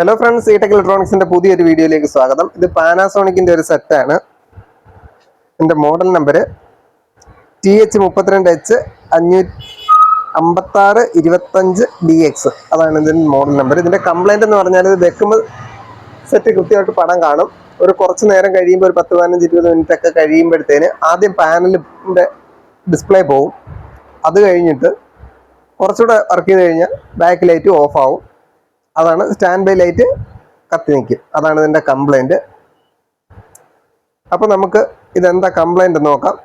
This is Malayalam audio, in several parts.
ഹലോ ഫ്രണ്ട്സ് ഈടെക് ഇലക്ട്രോണിക്സിന്റെ പുതിയൊരു വീഡിയോയിലേക്ക് സ്വാഗതം. ഇത് പാനാസോണിക്കിന്റെ ഒരു സെറ്റാണ് എന്റെ മോഡൽ നമ്പർ ടി എച്ച് മുപ്പത്തിരണ്ട് എച്ച് അഞ്ഞൂറ്റി അതാണ് ഇതിന്റെ മോഡൽ നമ്പർ ഇതിന്റെ കംപ്ലൈന്റ് എന്ന് പറഞ്ഞാൽ ഇത് വെക്കുമ്പോൾ സെറ്റ് കൃത്യമായിട്ട് പടം കാണും. ഒരു കുറച്ച് നേരം കഴിയുമ്പോൾ ഒരു പത്ത് പതിനഞ്ച് ഇരുപത് മിനിറ്റ് ഒക്കെ കഴിയുമ്പോഴത്തേന് ആദ്യം പാനലിന്റെ ഡിസ്പ്ലേ പോവും. അത് കഴിഞ്ഞിട്ട് കുറച്ചുകൂടെ വർക്ക് ചെയ്ത് കഴിഞ്ഞാൽ ബാക്ക് ലൈറ്റ് ഓഫ് ആവും. അതാണ് സ്റ്റാൻഡ് ബൈ ലൈറ്റ് കത്തി നിൽക്കും അതാണ് ഇതിന്റെ കംപ്ലൈന്റ് അപ്പോൾ നമുക്ക് ഇതെന്താ കംപ്ലൈന്റ് നോക്കാം.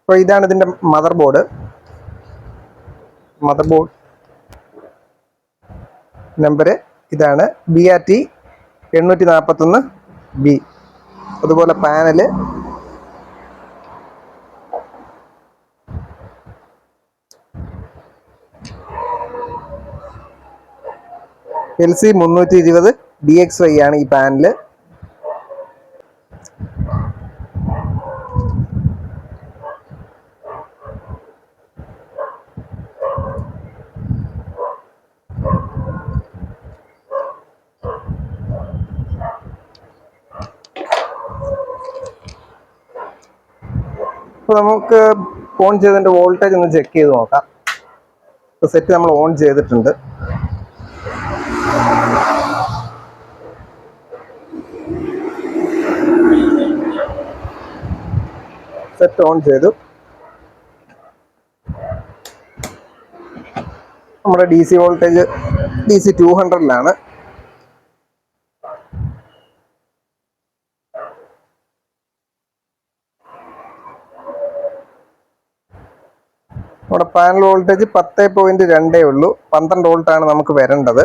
അപ്പോൾ ഇതാണ് ഇതിന്റെ mother board mother board number ഇതാണ് ബി ആർ ടി എണ്ണൂറ്റി നാൽപ്പത്തൊന്ന് ബി അതുപോലെ പാനൽ. എൽ സി മുന്നൂറ്റി ഇരുപത് ഡി എക്സ് വൈ ആണ് ഈ പാനൽ. അപ്പോൾ നമുക്ക് ഓൺ ചെയ്തതിന്റെ വോൾട്ടേജ് ഒന്ന് ചെക്ക് ചെയ്ത് നോക്കാം. സെറ്റ് നമ്മൾ ഓൺ ചെയ്തിട്ടുണ്ട്. സെറ്റ് ഓൺ ചെയ്തു. നമ്മുടെ D C voltage D C two ഹൺഡ്രഡിലാണ് നമ്മുടെ പാനൽ വോൾട്ടേജ് പത്ത് പോയിന്റ് രണ്ടേ ഉള്ളൂ. പന്ത്രണ്ട് ആണ് നമുക്ക് വരേണ്ടത്.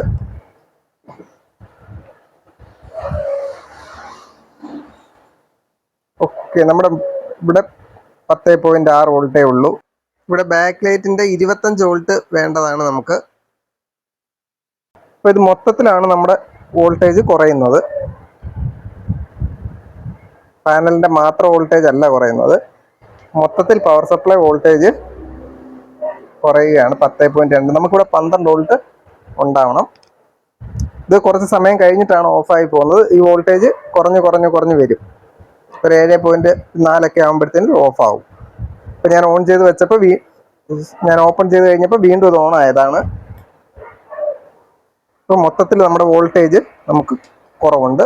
ഓക്കെ നമ്മുടെ ഇവിടെ പത്ത് പോയിന്റ് ആറ് വോൾട്ടേ ഉള്ളൂ. ഇവിടെ ബാക്ക് ലൈറ്റിന്റെ ഇരുപത്തഞ്ച് വോൾട്ട് വേണ്ടതാണ് നമുക്ക്. അപ്പൊ ഇത് മൊത്തത്തിലാണ് നമ്മുടെ വോൾട്ടേജ് കുറയുന്നത്. പാനലിന്റെ മാത്രം വോൾട്ടേജ് അല്ല കുറയുന്നത്. മൊത്തത്തിൽ പവർ സപ്ലൈ വോൾട്ടേജ് കുറയുകയാണ്. പത്ത് പോയിന്റ് രണ്ട്. നമുക്കിവിടെ പന്ത്രണ്ട് വോൾട്ട് ഉണ്ടാവണം. ഇത് കുറച്ച് സമയം കഴിഞ്ഞിട്ടാണ് ഓഫായി പോകുന്നത്. ഈ വോൾട്ടേജ് കുറഞ്ഞ് കുറഞ്ഞ് കുറഞ്ഞ് വരും. ഒരു ഏഴ് പോയിന്റ് നാലൊക്കെ ആകുമ്പോഴത്തേനും ഓഫ് ഇപ്പം ഞാൻ ഓൺ ചെയ്ത് വെച്ചപ്പോൾ വീ ഞാൻ ഓപ്പൺ ചെയ്ത് കഴിഞ്ഞപ്പോൾ വീണ്ടും ഇത് ഓൺ ആയതാണ്. ഇപ്പൊ മൊത്തത്തിൽ നമ്മുടെ വോൾട്ടേജ് നമുക്ക് കുറവുണ്ട്.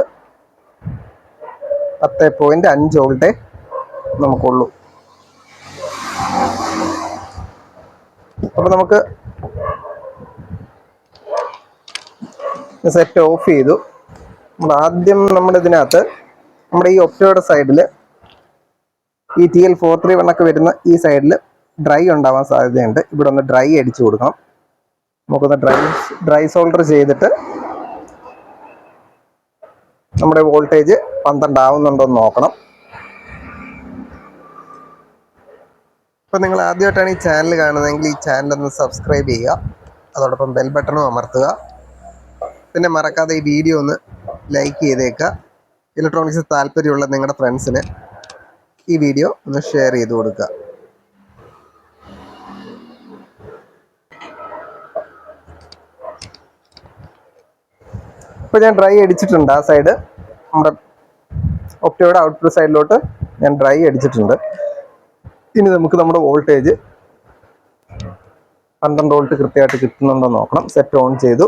പത്ത് പോയിന്റ് അഞ്ച് വോൾട്ടേ നമുക്കുള്ളൂ. അപ്പൊ നമുക്ക് സെറ്റ് ഓഫ് ചെയ്തു. നമ്മൾ ആദ്യം നമ്മുടെ ഇതിനകത്ത് നമ്മുടെ ഈ ഒപ്റ്റോയുടെ സൈഡിൽ ഈ ടി എൽ ഫോർ ത്രീ വണ്ണൊക്കെ വരുന്ന ഈ സൈഡിൽ ഡ്രൈ ഉണ്ടാവാൻ സാധ്യതയുണ്ട്. ഇവിടെ ഒന്ന് ഡ്രൈ അടിച്ചു കൊടുക്കണം. നമുക്കൊന്ന് ഡ്രൈ ഡ്രൈ സോൾഡർ ചെയ്തിട്ട് നമ്മുടെ വോൾട്ടേജ് പന്ത്രണ്ട് ആവുന്നുണ്ടോ എന്ന് നോക്കണം. ഇപ്പം നിങ്ങൾ ആദ്യമായിട്ടാണ് ഈ ചാനൽ കാണുന്നതെങ്കിൽ ഈ ചാനൽ ഒന്ന് സബ്സ്ക്രൈബ് ചെയ്യുക. അതോടൊപ്പം ബെൽ ബട്ടണും അമർത്തുക. പിന്നെ മറക്കാതെ ഈ വീഡിയോ ഒന്ന് ലൈക്ക് ചെയ്തേക്കുക ഇലക്ട്രോണിക്സ് താല്പര്യമുള്ള നിങ്ങളുടെ ഫ്രണ്ട്സിന് ഈ വീഡിയോ ഒന്ന് ഷെയർ ചെയ്ത് കൊടുക്കുക ഇപ്പോൾ ഞാൻ ഡ്രൈ അടിച്ചിട്ടുണ്ട് ആ സൈഡ് നമ്മുടെ ഒപ്റ്റോയുടെ ഔട്ട്പുട്ട് സൈഡിലോട്ട് ഞാൻ ഡ്രൈ അടിച്ചിട്ടുണ്ട്. ഇനി നമുക്ക് നമ്മുടെ വോൾട്ടേജ് പന്ത്രണ്ട് വോൾട്ട് കൃത്യമായിട്ട് കിട്ടുന്നുണ്ടോ നോക്കണം. സെറ്റ് ഓൺ ചെയ്തു.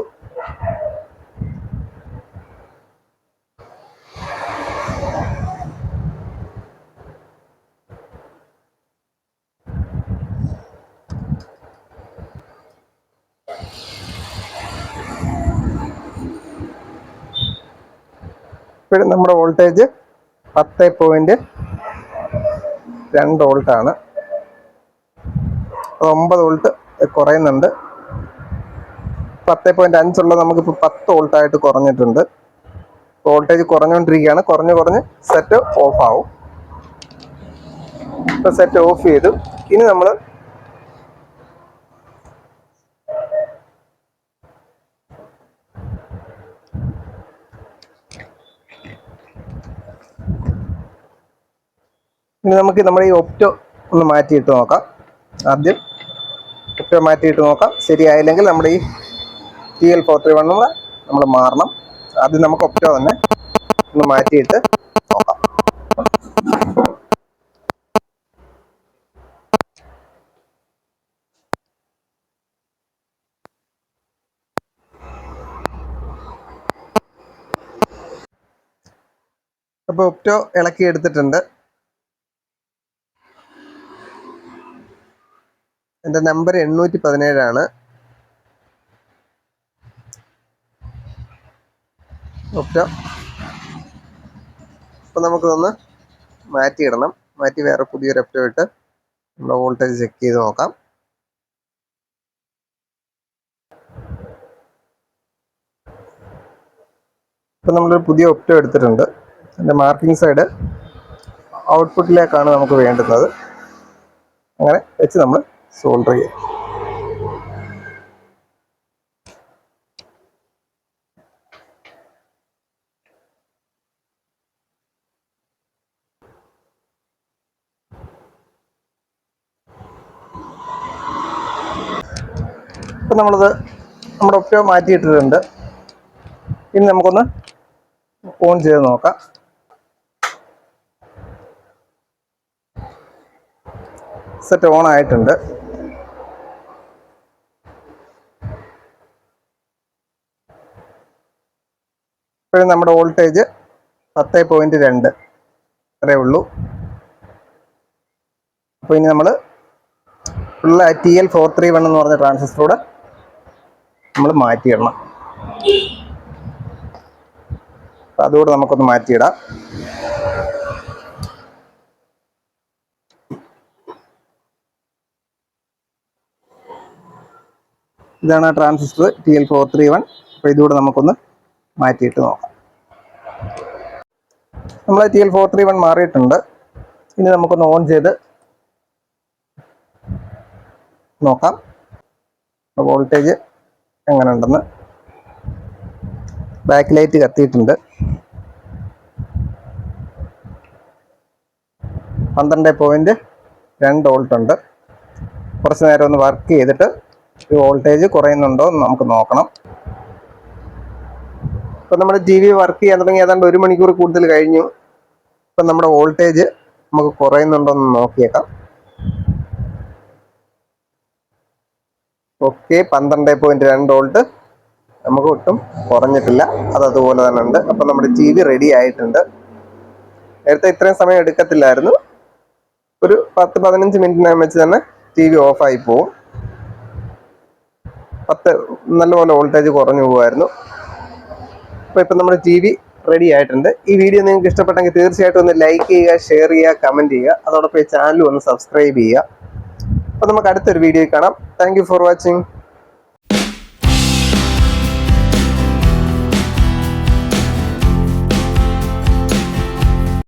ഇപ്പോഴും നമ്മുടെ വോൾട്ടേജ് പത്ത് പോയിന്റ് രണ്ട് വോൾട്ടാണ്. അത് ഒമ്പത് വോൾട്ട് കുറയുന്നുണ്ട്. പത്ത് പോയിന്റ് നമുക്ക് നമുക്കിപ്പോൾ പത്ത് വോൾട്ടായിട്ട് കുറഞ്ഞിട്ടുണ്ട്. വോൾട്ടേജ് കുറഞ്ഞുകൊണ്ടിരിക്കുകയാണ്. കുറഞ്ഞ് കുറഞ്ഞ് സെറ്റ് ഓഫ് ആവും. ഇപ്പൊ സെറ്റ് ഓഫ് ചെയ്തു. ഇനി നമ്മൾ ഇനി നമുക്ക് നമ്മുടെ ഈ ഒപ്റ്റോ ഒന്ന് മാറ്റിയിട്ട് നോക്കാം. ആദ്യം ഒപ്റ്റോ മാറ്റിയിട്ട് നോക്കാം. ശരിയായില്ലെങ്കിൽ നമ്മുടെ ഈ ടി എൽ ഫോർ ത്രീ വണ്ണും നമ്മൾ മാറണം. ആദ്യം നമുക്ക് ഒപ്റ്റോ തന്നെ ഒന്ന് മാറ്റിയിട്ട് നോക്കാം. അപ്പോൾ ഒപ്റ്റോ ഇളക്കി എടുത്തിട്ടുണ്ട്. എന്റെ നമ്പർ എണ്ണൂറ്റി പതിനേഴാണ് ഒപ്റ്റോ അപ്പം നമുക്കിതൊന്ന് മാറ്റിയിടണം. മാറ്റി വേറെ പുതിയൊരു ഒപ്റ്റോ ഇട്ട് നമ്മുടെ വോൾട്ടേജ് ചെക്ക് ചെയ്ത് നോക്കാം. ഇപ്പം നമ്മളൊരു പുതിയ ഒപ്റ്റോ എടുത്തിട്ടുണ്ട്. അതിന്റെ മാർക്കിംഗ് സൈഡ് ഔട്ട്പുട്ടിലേക്കാണ് നമുക്ക് വേണ്ടുന്നത്. അങ്ങനെ വെച്ച് നമ്മൾ സോൾഡർ ചെയ്യാം. ഇപ്പം നമ്മളത് നമ്മുടെ ഒപ്റ്റോ മാറ്റിയിട്ടിട്ടുണ്ട്. ഇനി നമുക്കൊന്ന് ഓൺ ചെയ്ത് നോക്കാം. സെറ്റ് ഓൺ ആയിട്ടുണ്ട്. ഇപ്പോഴും നമ്മുടെ വോൾട്ടേജ് പത്ത് പോയിന്റ് രണ്ട്. അത്രേ ഉള്ളൂ. അപ്പോൾ ഇനി നമ്മൾ ഉള്ള T L four three one എന്ന് പറഞ്ഞ ട്രാൻസിസ്റ്ററൂടെ നമ്മൾ മാറ്റിയിടണം. അപ്പം അതുകൂടെ നമുക്കൊന്ന് മാറ്റിയിടാം. ഇതാണ് ആ transistor T L four three one അപ്പോൾ ഇതുകൂടെ നമുക്കൊന്ന് മാറ്റിയിട്ട് നോക്കാം. നമ്മൾ T L four three one മാറിയിട്ടുണ്ട്. ഇനി നമുക്കൊന്ന് ഓൺ ചെയ്ത് നോക്കാം. വോൾട്ടേജ് എങ്ങനെ ഉണ്ടെന്ന് ബാക്ക് ലൈറ്റ് കത്തിയിട്ടുണ്ട്. പന്ത്രണ്ട് പോയിന്റ് രണ്ട് വോൾട്ട് ഉണ്ട്. കുറച്ച് നേരം ഒന്ന് വർക്ക് ചെയ്തിട്ട് ഈ വോൾട്ടേജ് കുറയുന്നുണ്ടോ എന്ന് നമുക്ക് നോക്കണം. ഇപ്പം നമ്മുടെ ടി വി വർക്ക് ചെയ്യാൻ തുടങ്ങി ഏതാണ്ട് ഒരു മണിക്കൂർ കൂടുതൽ കഴിഞ്ഞു. ഇപ്പം നമ്മുടെ വോൾട്ടേജ് നമുക്ക് കുറയുന്നുണ്ടോ എന്ന് നോക്കിയേക്കാം. ഓക്കെ പന്ത്രണ്ട് പോയിന്റ് രണ്ട് വോൾട്ട് നമുക്ക് ഒട്ടും കുറഞ്ഞിട്ടില്ല. അത് അതുപോലെ തന്നെ ഉണ്ട്. അപ്പം നമ്മുടെ ടി വി റെഡി ആയിട്ടുണ്ട്. നേരത്തെ ഇത്രയും സമയം എടുക്കത്തില്ലായിരുന്നു. ഒരു പത്ത് പതിനഞ്ച് മിനിറ്റിനകം വെച്ച് തന്നെ ടി വി ഓഫായി പോവും. പത്ത് നല്ലപോലെ വോൾട്ടേജ് കുറഞ്ഞു പോകുമായിരുന്നു അപ്പോൾ ഇപ്പം നമ്മുടെ ടി വി റെഡി ആയിട്ടുണ്ട്. ഈ വീഡിയോ നിങ്ങൾക്ക് ഇഷ്ടപ്പെട്ടെങ്കിൽ തീർച്ചയായിട്ടും ഒന്ന് ലൈക്ക് ചെയ്യുക ഷെയർ ചെയ്യുക കമന്റ് ചെയ്യുക. അതോടൊപ്പം ഈ ചാനൽ ഒന്ന് സബ്സ്ക്രൈബ് ചെയ്യുക. അപ്പോൾ നമുക്ക് അടുത്തൊരു വീഡിയോ കാണാം. Thank for watching